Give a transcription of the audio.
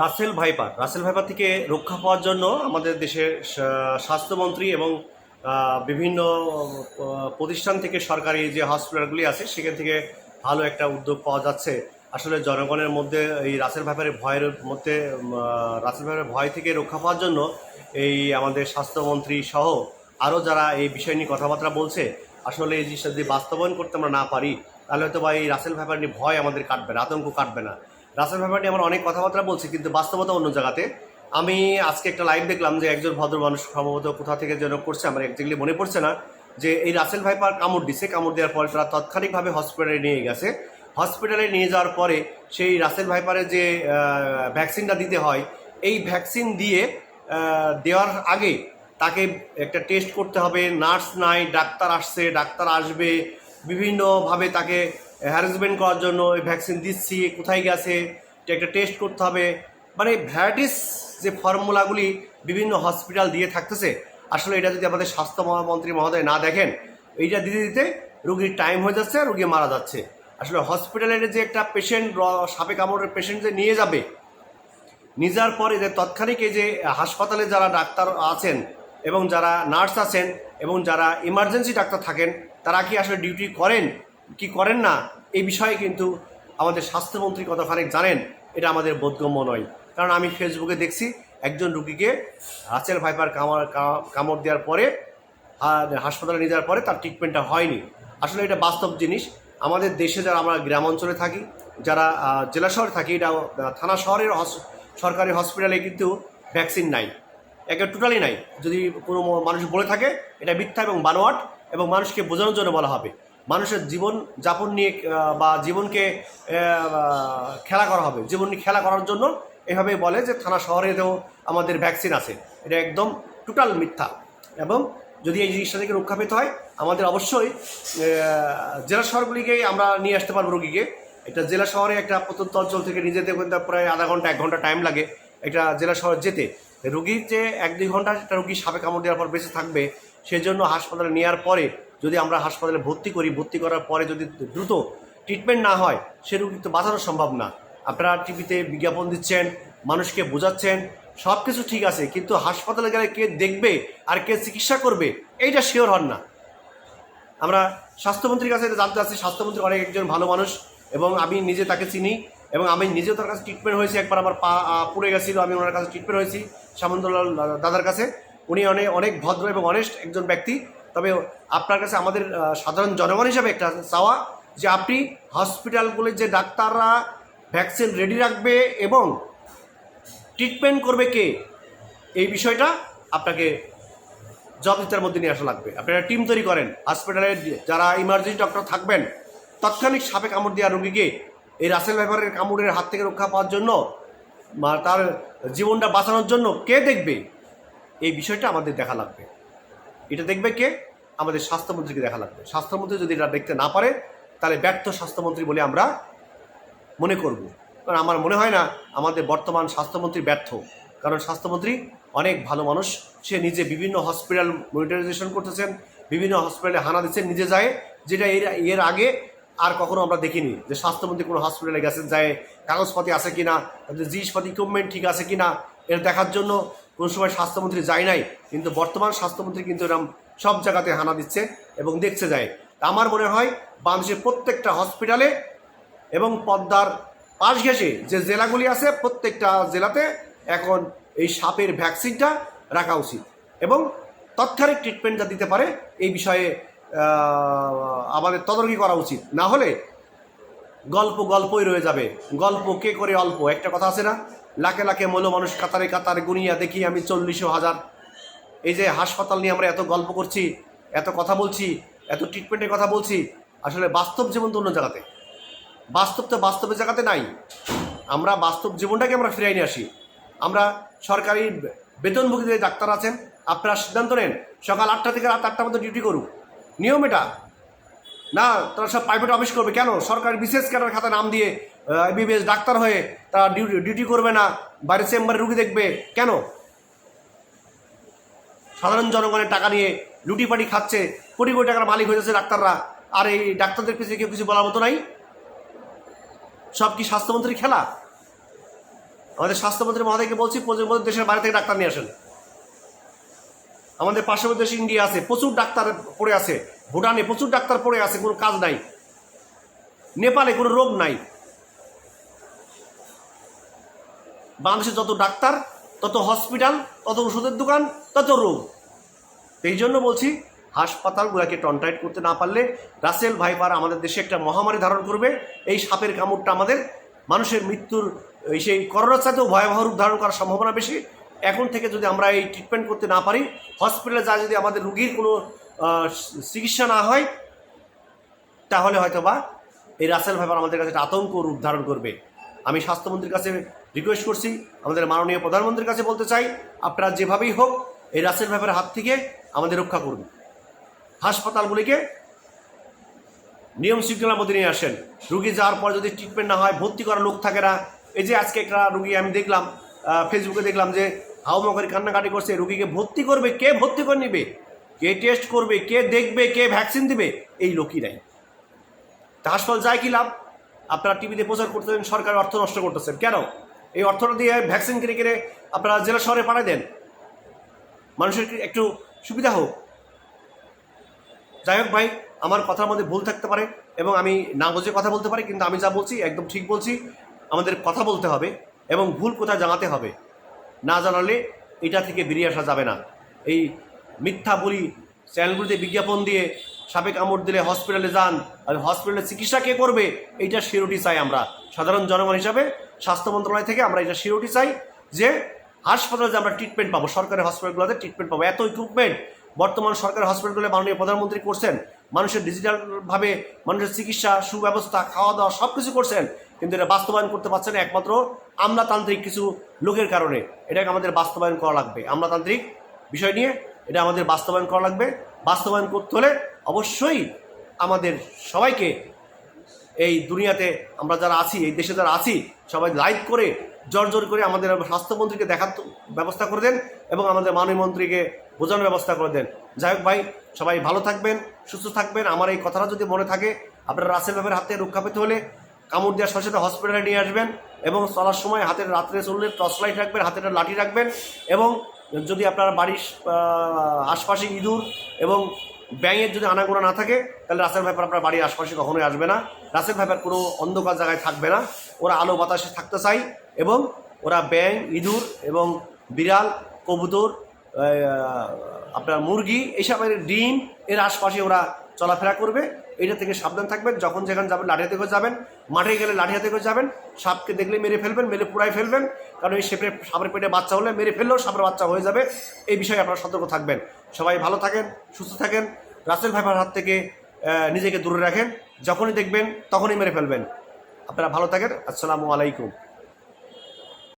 Russell viper. Russell viper থেকে রক্ষা পাওয়ার জন্য আমাদের দেশের স্বাস্থ্যমন্ত্রী এবং বিভিন্ন প্রতিষ্ঠান থেকে সরকারি যে হসপিটালগুলি আছে, সেখান থেকে ভালো একটা উদ্যোগ পাওয়া যাচ্ছে। আসলে জনগণের মধ্যে এই রাসেল ভাইপারের ভয়ের মধ্যে রাসেল ভাইপারের ভয় থেকে রক্ষা পাওয়ার জন্য এই আমাদের স্বাস্থ্যমন্ত্রী সহ আরও যারা এই বিষয় নিয়ে কথাবার্তা বলছে, আসলে এই জিনিসটা যদি বাস্তবায়ন করতে আমরা না পারি, তাহলে হয়তো বা এই রাসেল ভাইপার নিয়ে ভয় আমাদের কাটবে না, আতঙ্ক কাটবে না। রাসেল ভাইপার নিয়ে আমরা অনেক কথাবার্তা বলছি, কিন্তু বাস্তবতা অন্য জায়গাতে। আমি আজকে একটা লাইভ দেখলাম যে একজন ভদ্র মানুষ সম্ভবত কোথা থেকে যেন করছে, আমার একজাক্টলি মনে পড়ছে না, যে এই রাসেল ভাইপার কামড় দিছে, কামড় দেওয়ার পরে তারা তাৎক্ষণিকভাবে হসপিটালে নিয়ে গেছে। হসপিটালে নিয়ে যাওয়ার পরে সেই রাসেল ভাইপারের যে ভ্যাকসিনটা দিতে হয়, এই ভ্যাকসিন দিয়ে দেওয়ার আগে তাকে একটা টেস্ট করতে হবে। নার্স নাই, ডাক্তার আসছে, ডাক্তার আসবে, বিভিন্নভাবে তাকে হ্যারাসমেন্ট করার জন্য, এই ভ্যাকসিন দিচ্ছি, কোথায় গেছে, এটা একটা টেস্ট করতে হবে। মানে ভ্যারাইটিস যে ফর্মুলাগুলি বিভিন্ন হসপিটাল দিয়ে থাকতেছে, আসলে এটা যদি আমাদের স্বাস্থ্য মন্ত্রী মহোদয় না দেখেন, এইটা দিতে দিতে রুগীর টাইম হয়ে যাচ্ছে আর রুগী মারা যাচ্ছে। আসলে হসপিটালের যে একটা পেশেন্ট সাপে কামড়ের পেশেন্ট যে নিয়ে যাবে, নিয়ে যাওয়ার পরে যে তৎক্ষণিক এই যে হাসপাতালে যারা ডাক্তার আছেন এবং যারা নার্স আছেন এবং যারা ইমার্জেন্সি ডাক্তার থাকেন, তারা কি আসলে ডিউটি করেন? কি করেন না? এই বিষয়ে কিন্তু আমাদের স্বাস্থ্যমন্ত্রী কতখানি জানেন, এটা আমাদের বোধগম্য নয়। কারণ আমি ফেসবুকে দেখছি, একজন রুগীকে রাচেল ভাইপার কামড় কামড় দেওয়ার পরে হাসপাতালে নিয়ে যাওয়ার পরে তার ট্রিটমেন্টটা হয়নি। আসলে এটা বাস্তব জিনিস। আমাদের দেশে যারা আমরা গ্রাম অঞ্চলে থাকি, যারা জেলা শহরে থাকি, এটা থানা শহরের সরকারি হসপিটালে কিন্তু ভ্যাকসিন নাই। একে টোটালি নাই। যদি কোনো মানুষ বলে থাকে, এটা মিথ্যা এবং বানোয়াট এবং মানুষকে বোঝানোর জন্য বলা হবে। মানুষের জীবন যাপন নিয়ে বা জীবনকে খেলা করা হবে। জীবন নিয়ে খেলা করার জন্য এভাবে বলে যে থানা শহরেতেও আমাদের ভ্যাকসিন আছে। এটা একদম টোটাল মিথ্যা। এবং যদি এই জিনিসটা থেকে রক্ষা পেতে হয়, আমাদের অবশ্যই জেলা শহরগুলিকেই আমরা নিয়ে আসতে পারব রোগীকে। এটা জেলা শহরে একটা প্রত্যন্ত অঞ্চল থেকে নিজে কিন্তু প্রায় আধা ঘণ্টা, এক ঘণ্টা টাইম লাগে এটা জেলা শহর যেতে। রুগীর যে এক দুই ঘণ্টা একটা রুগী সাপে কামড় দেওয়ার পর বেঁচে থাকবে সেই জন্য হাসপাতালে নেওয়ার পরে যদি আমরা হাসপাতালে ভর্তি করি, ভর্তি করার পরে যদি দ্রুত ট্রিটমেন্ট না হয়, সে রুগী তো বাঁচানো সম্ভব না। আপনারা টিভিতে বিজ্ঞাপন দিচ্ছেন, মানুষকে বোঝাচ্ছেন সব কিছু ঠিক আছে, কিন্তু হাসপাতালে গেলে কে দেখবে আর কে চিকিৎসা করবে, এইটা শিওর হন না। আমরা স্বাস্থ্যমন্ত্রীর কাছে জানতে চাচ্ছি, স্বাস্থ্যমন্ত্রী অনেক একজন ভালো মানুষ এবং আমি নিজে তাকে চিনি এবং আমি নিজেও তার কাছে ট্রিটমেন্ট হয়েছি, একবার আমার পা পুড়ে গেছিল, আমি ওনার কাছে ট্রিটমেন্ট হয়েছি সামন্তলাল দাদার কাছে। উনি অনেক অনেক ভদ্র এবং অনেস্ট একজন ব্যক্তি। তবে আপনার কাছে আমাদের সাধারণ জনগণ হিসাবে একটা চাওয়া যে আপনি হসপিটালগুলির যে ডাক্তাররা ভ্যাকসিন রেডি রাখবে এবং ট্রিটমেন্ট করবে কে, এই বিষয়টা আপনাকে জবাবদিহিতার মধ্যে নিয়ে আসা লাগবে। আপনারা টিম তৈরি করেন হসপিটালে যারা ইমার্জেন্সি ডক্টর থাকবেন, তাৎক্ষণিক সাপে কামড় দেওয়া রোগীকে এই রাসেল ভাইপারের কামড়ের হাত থেকে রক্ষা পাওয়ার জন্য তার জীবনটা বাঁচানোর জন্য কে দেখবে, এই বিষয়টা আমাদের দেখা লাগবে। এটা দেখবে কে? আমাদের স্বাস্থ্যমন্ত্রীকে দেখা লাগবে। স্বাস্থ্যমন্ত্রী যদি এটা দেখতে না পারে, তাহলে ব্যর্থ স্বাস্থ্যমন্ত্রী বলে আমরা মনে করব। কারণ আমার মনে হয় না, আমাদের বর্তমান স্বাস্থ্যমন্ত্রী ব্যর্থ। কারণ স্বাস্থ্যমন্ত্রী অনেক ভালো মানুষ। সে নিজে বিভিন্ন হসপিটাল মনিটরাইজেশন করতেছেন, বিভিন্ন হসপিটালে হানা দিচ্ছেন, নিজে যায়। যেটা এর এর আগে আর কখনো আমরা দেখিনি যে স্বাস্থ্যমন্ত্রী কোনো হসপিটালে গেছেন, যায় কাগজপাতি আছে কিনা, তাদের জিনিসপাতি ইকুইপমেন্ট ঠিক আছে কি না এর দেখার জন্য কোনো সময় স্বাস্থ্যমন্ত্রী যায় নাই, কিন্তু বর্তমান স্বাস্থ্যমন্ত্রী কিন্তু এরকম সব জায়গাতে হানা দিচ্ছে এবং দেখছে যায়। আমার মনে হয় বাংলাদেশের প্রত্যেকটা হসপিটালে এবং পদ্মার পাশ ঘেঁষে যে জেলাগুলি আছে, প্রত্যেকটা জেলাতে এখন এই সাপের ভ্যাকসিনটা রাখা উচিত এবং তৎক্ষণিক ট্রিটমেন্টটা দিতে পারে, এই বিষয়ে আমাদের তদারকি করা উচিত। না হলে গল্প গল্পই রয়ে যাবে। গল্প কে করে অল্প? একটা কথা আছে না? লাখে লাখে মূল্য মানুষ কাতারে কাতারে গুনিয়া দেখি আমি চল্লিশশো হাজার। এই যে হাসপাতাল নিয়ে আমরা এত গল্প করছি, এত কথা বলছি, এত ট্রিটমেন্টের কথা বলছি, আসলে বাস্তব জীবন তো অন্য জায়গাতে। বাস্তব তো বাস্তবের জায়গাতে নাই। আমরা বাস্তব জীবনটাকে আমরা ফিরাই নিয়ে আসি। আমরা সরকারি বেতনভোগী যে ডাক্তার আছেন, আপনারা সিদ্ধান্ত নেন, সকাল আটটা থেকে রাত আটটার মধ্যে ডিউটি করুক। নিয়ম এটা। না, তারা সব প্রাইভেট অফিস করবে। কেন? সরকারি বিশেষ ক্যাডার খাতা নাম দিয়ে এমবিবিএস ডাক্তার হয়ে তারা ডিউটি ডিউটি করবে না বাইরে চেম্বারে রুগী দেখবে। কেন? সাধারণ জনগণের টাকা নিয়ে লুটিপাটি খাচ্ছে, কোটি কোটি টাকার মালিক হয়ে যাচ্ছে ডাক্তাররা। আর এই ডাক্তারদের পিছিয়ে কেউ কিছু বলার মতো নাই। সব কি স্বাস্থ্যমন্ত্রীর খেলা? আমাদের স্বাস্থ্যমন্ত্রী মহোদয়কে বলছি, প্রচুর দেশের বাইরে থেকে ডাক্তার নিয়ে আসেন। আমাদের পার্শ্ববর্তী দেশ ইন্ডিয়া আছে, প্রচুর ডাক্তার পড়ে আছে। ভুটানে প্রচুর ডাক্তার পড়ে আছে, কোনো কাজ নাই। নেপালে কোনো রোগ নাই। বাংলাদেশে যত ডাক্তার, তত হসপিটাল, তত ওষুধের দোকান, তত রোগ। এই জন্য বলছি, হাসপাতালগুলোকে টনটাইট করতে না পারলে রাসেল ভাইপার আমাদের দেশে একটা মহামারী ধারণ করবে। এই সাপের কামড়টা আমাদের মানুষের মৃত্যুর, এই সেই করোনার চাইতেও ভয়াবহ রূপ ধারণ করার সম্ভাবনা বেশি। এখন থেকে যদি আমরা এই ট্রিটমেন্ট করতে না পারি হসপিটালে যা যদি আমাদের রুগীর কোনো চিকিৎসা না হয়, তাহলে হয়তো বা এই রাসেল ভাইপার আমাদের কাছে একটা আতঙ্ক রূপ ধারণ করবে। আমি স্বাস্থ্যমন্ত্রীর কাছে রিকোয়েস্ট করছি, আমাদের মাননীয় প্রধানমন্ত্রীর কাছে বলতে চাই, আপনারা যেভাবেই হোক এই রাসেল ভাইপারের হাত থেকে আমাদের রক্ষা করুন। হাসপাতালগুলিকে নিয়ম শৃঙ্খলার মধ্যে নিয়ে আসেন। রুগী যাওয়ার পর যদি ট্রিটমেন্ট না হয়, ভর্তি করা লোক থাকে না। এই যে আজকে একটা রুগী আমি দেখলাম ফেসবুকে দেখলাম যে হাউমাকারি কান্নাকাটি করছে, রুগীকে ভর্তি করবে, কে ভর্তি করে নিবে? কে টেস্ট করবে, কে দেখবে, কে ভ্যাকসিন দিবে? এই লোকই নাই। তা হাসপাতাল যায় কি লাভ? আপনারা টিভিতে প্রচার করতেছেন সরকার অর্থ নষ্ট করতেছেন। কেন? এই অর্থটা দিয়ে ভ্যাকসিন কিনে কিনে আপনারা জেলা শহরে পাঠায় দেন। মানুষের একটু সুবিধা হোক? যাই হোক ভাই, আমার কথার মধ্যে ভুল থাকতে পারে এবং আমি না বুঝে কথা বলতে পারি, কিন্তু আমি যা বলছি একদম ঠিক বলছি। আমাদের কথা বলতে হবে এবং ভুল কোথায় জানাতে হবে না জানালে এটা থেকে বেরিয়ে আসা যাবে না। এই মিথ্যা বলি চ্যানেলগুলিতে বিজ্ঞাপন দিয়ে সাপে কামড় দিলে হসপিটালে যান আর হসপিটালে চিকিৎসা কে করবে, এইটা শিরোটি চাই আমরা। সাধারণ জনগণ হিসাবে, স্বাস্থ্য মন্ত্রণালয় থেকে আমরা এটা শিরোটি চাই যে, হাসপাতালে যে আমরা ট্রিটমেন্ট পাবো, সরকারি হসপিটালগুলোতে ট্রিটমেন্ট পাবো। এত ইকুইপমেন্ট বর্তমান সরকারি হসপিটালগুলো মাননীয় প্রধানমন্ত্রী করছেন। মানুষের ডিজিটালভাবে মানুষের চিকিৎসা, সুব্যবস্থা খাওয়া দাওয়া সব কিছু করছেন। কিন্তু এটা বাস্তবায়ন করতে পারছেন একমাত্র আমলাতান্ত্রিক কিছু লোকের কারণে। এটাকে আমাদের বাস্তবায়ন করা লাগবে। আমলাতান্ত্রিক বিষয় নিয়ে এটা আমাদের বাস্তবায়ন করা লাগবে। বাস্তবায়ন করতে হলে অবশ্যই আমাদের সবাইকে এই দুনিয়াতে আমরা যারা আছি, এই দেশে যারা আছি, সবাই লাইভ করে, জোর জোর করে আমাদের স্বাস্থ্যমন্ত্রীকে দেখার ব্যবস্থা করে দেন এবং আমাদের মাননীয় মন্ত্রীকে বোঝানোর ব্যবস্থা করে দেন। যাই হোক ভাই, সবাই ভালো থাকবেন, সুস্থ থাকবেন। আমার এই কথাটা যদি মনে থাকে, আপনারা রাসেল ভাবের হাতে রক্ষা পেতে হলে কামড় দেওয়ার সাথে সাথে হসপিটালে নিয়ে আসবেন এবং চলার সময় হাতের রাত্রে চললে টর্চ লাইট রাখবেন হাতে লাঠি রাখবেন এবং যদি আপনার বাড়ির আশপাশে ইঁদুর এবং ব্যাঙের যদি আনাগোনা না থাকে, তাহলে রাসেল ভাইপার আপনার বাড়ির আশপাশে কখনোই আসবে না। রাসেল ভাইপার কোনো অন্ধকার জায়গায় থাকবে না। ওরা আলো বাতাসে থাকতে চাই এবং ওরা ব্যাঙ, ইঁদুর এবং বিড়াল, কবুতর আপনার মুরগি এইসবের ডিম, এর আশপাশে ওরা চলাফেরা করবে। এটা থেকে সাবধান থাকবেন। যখন যেখানে যাবেন লাঠি হাতে করে যাবেন, মাঠে গেলে লাঠি হাতে করে যাবেন, সাপকে দেখলে মেরে ফেলবেন, মেরে পুরাই ফেলবেন। কারণ এই শেপের সাপের পেটে বাচ্চা হলে মেরে ফেললেও সাপের বাচ্চা হয়ে যাবে। এই বিষয়ে আপনারা সতর্ক থাকবেন। সবাই ভালো থাকেন, সুস্থ থাকেন। রাসেল ভাইবার হাত থেকে নিজেকে দূরে রাখেন। যখনই দেখবেন, তখনই মেরে ফেলবেন। আপনারা ভালো থাকেন। আসসালামু আলাইকুম।